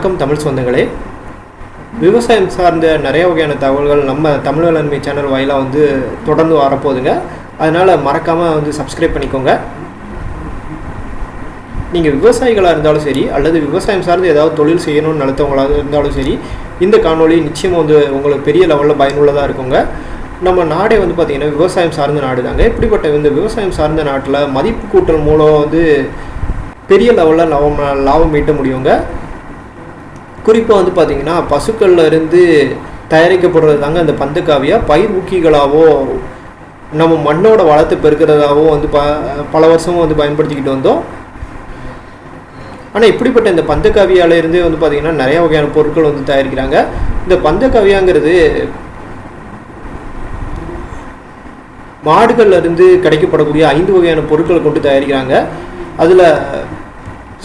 வணக்கம் தமிழ் சொந்தங்களே. விவசாயம் சார்ந்த நிறைய வகையான தகவல்கள் நம்ம தமிழ் வேளாண்மை சேனல் வாயிலாக வந்து தொடர்ந்து வரப்போகுதுங்க. அதனால் மறக்காமல் வந்து சப்ஸ்கிரைப் பண்ணிக்கோங்க. நீங்கள் விவசாயிகளாக இருந்தாலும் சரி அல்லது விவசாயம் சார்ந்து ஏதாவது தொழில் செய்யணும்னு நினைத்தவங்களாக இருந்தாலும் சரி இந்த காணொலி நிச்சயமாக வந்து உங்களுக்கு பெரிய லெவலில் பயனுள்ளதாக இருக்குங்க. நம்ம நாடே வந்து பார்த்திங்கன்னா விவசாயம் சார்ந்த நாடு தாங்க இப்படிப்பட்ட இந்த விவசாயம் சார்ந்த நாட்டில் மதிப்பு கூட்டல் மூலம் வந்து பெரிய லெவலில் லாபம் லாபம் ஈட்ட முடியுங்க. குறிப்பாக வந்து பார்த்திங்கன்னா பசுக்கள்ல இருந்து தயாரிக்கப்படுறது தாங்க அந்த பந்துக்காவியாக பயிர் ஊக்கிகளாகவோ நம்ம மண்ணோட வளத்தை பெருக்கிறதாவோ வந்து ப பல வருஷமும் வந்து பயன்படுத்திக்கிட்டு வந்தோம். ஆனால் இப்படிப்பட்ட இந்த பந்தக்காவியாலேருந்தே வந்து பார்த்திங்கன்னா நிறைய வகையான பொருட்கள் வந்து தயாரிக்கிறாங்க. இந்த பந்தக்காவியாங்கிறது மாடுகள்லேருந்து கிடைக்கப்படக்கூடிய ஐந்து வகையான பொருட்களை கொண்டு தயாரிக்கிறாங்க. அதில்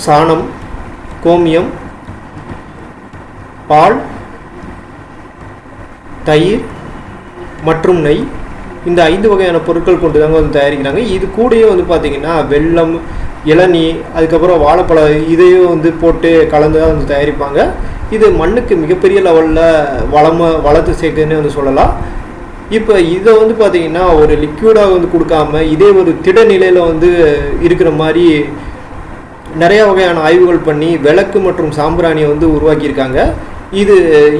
சாணம் கோமியம் பால் தயிர் மற்றும் நெய். இந்த ஐந்து வகையான பொருட்கள் கொண்டு தாங்க வந்து தயாரிக்கிறாங்க. இது கூடயே வந்து பார்த்திங்கன்னா வெள்ளம் இளநீ அதுக்கப்புறம் வாழைப்பழம் இதையும் வந்து போட்டு கலந்து தான் வந்து தயாரிப்பாங்க. இது மண்ணுக்கு மிகப்பெரிய லெவலில் வளம வளர்த்து சேர்க்குதுன்னு வந்து சொல்லலாம். இப்போ இதை வந்து பார்த்திங்கன்னா ஒரு லிக்யூடாக வந்து கொடுக்காம இதே ஒரு திட நிலையில் வந்து இருக்கிற மாதிரி நிறைய வகையான ஆய்வுகள் பண்ணி விளக்கு மற்றும் சாம்பிராணியை வந்து உருவாக்கியிருக்காங்க. இது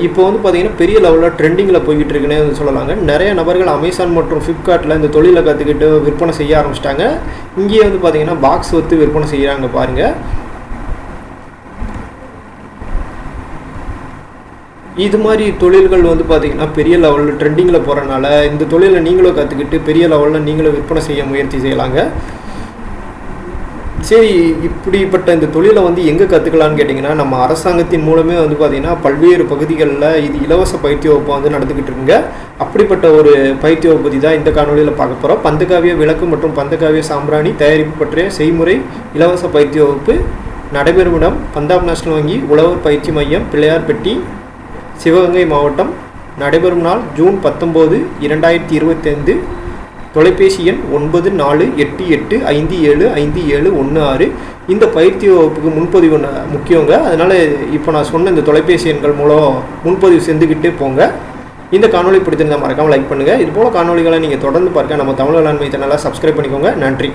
இப்போ வந்து பார்த்திங்கன்னா பெரிய லெவலில் ட்ரெண்டிங்கில் போய்கிட்டு இருக்குன்னே சொல்லலாங்க. நிறைய நபர்கள் அமேசான் மற்றும் ஃப்ளிப்கார்ட்டில் இந்த தொழிலை கற்றுக்கிட்டு விற்பனை செய்ய ஆரம்பிச்சிட்டாங்க. இங்கேயே வந்து பார்த்திங்கன்னா பாக்ஸ் வத்து விற்பனை செய்கிறாங்க பாருங்கள் இது மாதிரி தொழில்கள் வந்து பார்த்திங்கன்னா பெரிய லெவலில் ட்ரெண்டிங்கில் போகிறனால இந்த தொழிலை நீங்களும் கற்றுக்கிட்டு பெரிய லெவலில் நீங்களும் விற்பனை செய்ய முயற்சி செய்யலாங்க. சரி இப்படிப்பட்ட இந்த தொழிலை வந்து எங்கே கற்றுக்கலான்னு கேட்டிங்கன்னா நம்ம அரசாங்கத்தின் மூலமே வந்து பார்த்திங்கன்னா பல்வேறு பகுதிகளில் இது இலவச பயிற்சி வகுப்பு வந்து நடந்துக்கிட்டு இருக்குங்க. அப்படிப்பட்ட ஒரு பயிற்சி வகுப்பு தான் இந்த காணொலியில் பார்க்க போகிறோம் பந்தகாவிய விளக்கு மற்றும் பந்தகாவிய சாம்பிராணி தயாரிப்பு பற்றிய செய்முறை இலவச பயிற்சி வகுப்பு நடைபெறும் இடம் பஞ்சாப் நேஷனல் வங்கி உழவர் பயிற்சி மையம் பிள்ளையார்பட்டி சிவகங்கை மாவட்டம். நடைபெறும் நாள் ஜூன் பத்தொம்போது இரண்டாயிரத்தி இருபத்தைந்து. தொலைபேசி எண் ஒன்பது நாலு எட்டு எட்டு ஐந்து ஏழு ஐந்து ஏழு ஒன்று ஆறு. இந்த பயிற்சி வகுப்புக்கு முன்பதிவு முக்கியங்க. அதனால் இப்போ நான் சொன்ன இந்த தொலைபேசி எண்கள் மூலம் முன்பதிவு செஞ்சுக்கிட்டே போங்க. இந்த காணொலி பிடித்திருந்தால் மறக்காமல் லைக் பண்ணுங்கள் இதுபோல் காணொலிகளை காணொளிகளை நீங்கள் தொடர்ந்து பார்க்க நம்ம தமிழ் வேளாண்மை சேனலாக சப்ஸ்கிரைப் பண்ணிக்கோங்க. நன்றி.